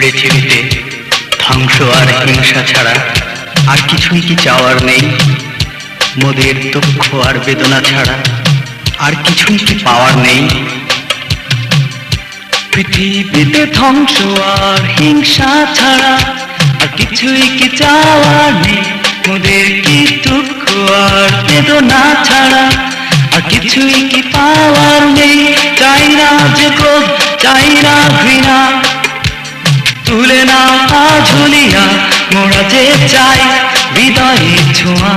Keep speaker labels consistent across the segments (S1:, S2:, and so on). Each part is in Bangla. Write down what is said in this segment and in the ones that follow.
S1: পৃথিবীতে ধ্বংস আর হিংসা ছাড়া আর কিছুই কি চাওয়ার নেই? মোদের দুঃখ আর বেদনা ছাড়া আর কিছুই কি পাওয়ার নেই? পৃথিবীতে ধ্বংস আর হিংসা ছাড়া আর কিছুই কি চাওয়ার নেই? মোদের কি দুঃখ আর বেদনা ছাড়া আর কিছুই কি পাওয়ার নেই? চাই না যে ক্রোধ, চাই না ঘৃণা। তুলে না পা ঝুলিয়া মোরা যে চাই হৃদয়ে ছোঁয়া।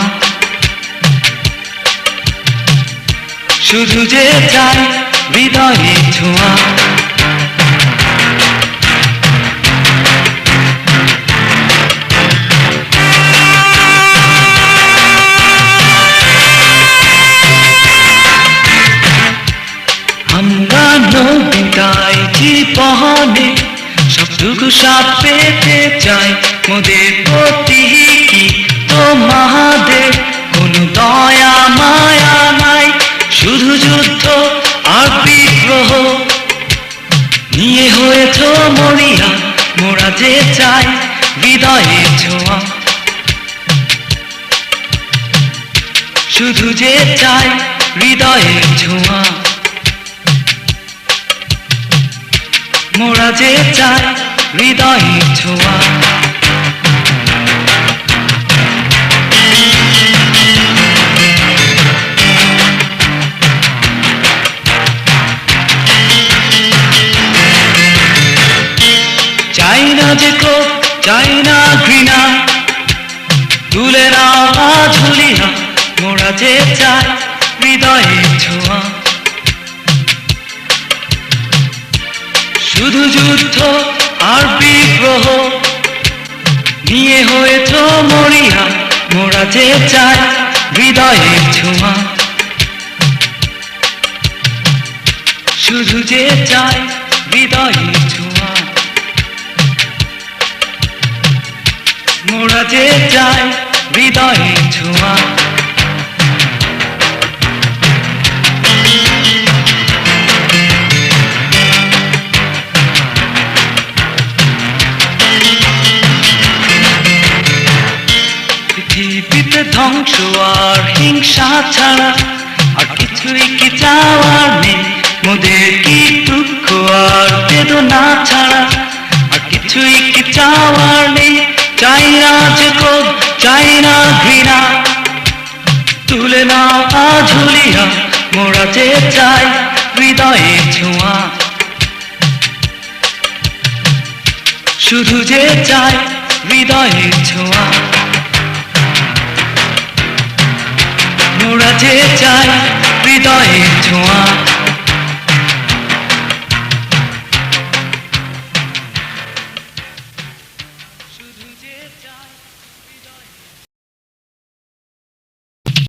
S1: শুধু যে চাই হৃদয়ে ছোঁয়া। আমরা নবিতাই জীবনে সবটুকু সাথ পেতে চাই। মোদের প্রতি কি? তোমাদের কোনো দয়া, মায়া নাই। শুধু যুদ্ধ আর বিগ্রহ। নিয়ে হয়েছ মরিয়া, মোরা যে চাই হৃদয়ে ছোঁয়া। শুধু যে চাই হৃদয়ে ছোঁয়া। মোরা যে চাই হৃদয়ে ছোঁয়া। চাই না যে ক্রোধ, চাই না ঘৃণা। তুলে না ঝুলিয়া মোরা যে চাই হৃদয়ে ছোঁয়া। শুধু যুদ্ধ আর বিগ্রহ নিয়ে হয়েছ মরিয়া। মোরা যে চাই হৃদয়ে ছোঁয়া। শুধু যে চাই হৃদয়ে ছোঁয়া। মোরা যে চাই হৃদয়ে ছোঁয়া। ধ্বংস আর হিংসা ছাড়া আর কিছুই কি চাওয়ার নেই। মোদের কি দুঃখ আর বেদনা ছাড়া আর কিছুই কি চাওয়ার নেই। চাই না যে ক্রোধ, চাই না ঘৃণা। তুলে না ঝুলিয়া মোরা যে চাই হৃদয়ে ছোঁয়া। শুধু যে চাই হৃদয়ে ছোঁয়া। যে চাই হৃদয়ে ছোঁয়া।